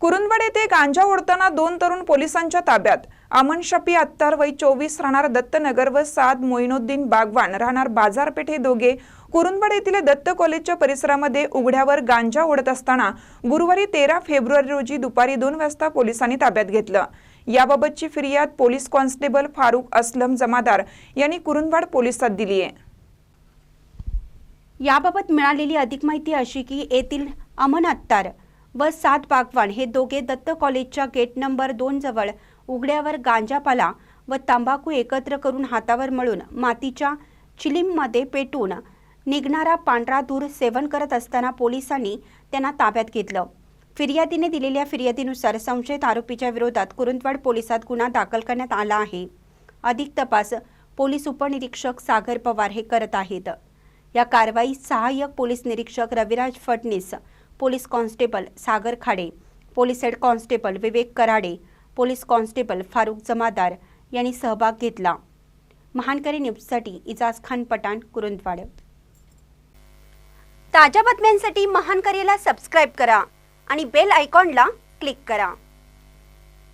कुरुंदवाड येथे गांजा ओढताना दोन तरुण पोलिसांच्या ताब्यात. अमन शफी अत्तार वय चोवीस राहणार दत्तनगर व साद मोइनुद्दीन बागवान राहणार बाजारपेठ हे दोघे कुरुंदवाड येथील दत्त कॉलेजच्या परिसरामध्ये उघड्यावर गांजा ओढत असताना गुरुवारी तेरा फेब्रुवारी रोजी दुपारी दोन वाजता पोलिसांनी ताब्यात घेतलं. याबाबतची फिर्याद पोलीस कॉन्स्टेबल फारुख असलम जमादार यांनी कुरुंदवाड पोलिसात दिली आहे. याबाबत मिळालेली अधिक माहिती अशी की येथील अमन अत्तार व सात बागवान हे दोघे दत्त कॉलेजच्या गेट नंबर दोन जवळ उघड्यावर गांजापाला व तंबाखू एकत्र करून हातावर मळून मातीच्या चिलीममध्ये पेटून निघणारा पांढरा धूर सेवन करत असताना पोलिसांनी त्यांना ताब्यात घेतलं. फिर्यादीने दिलेल्या फिर्यादीनुसार संशयित आरोपीच्या विरोधात कुरुंदवाड पोलिसात गुन्हा दाखल करण्यात आला आहे. अधिक तपास पोलीस उपनिरीक्षक सागर पवार हे करत आहेत. या कारवाईत सहाय्यक पोलीस निरीक्षक Raviraj Phadnis police constable Sagar Khade police head constable Vivek Karade police constable Farukh Jamadar यांनी सहभाग घेतला. महानकरी न्यूजसाठी इजाज खान पठाण कुरुंदवाड. ताज्या बातम्यांसाठी महानकरीला सबस्क्राईब करा आणि बेल आयकॉनला क्लिक करा.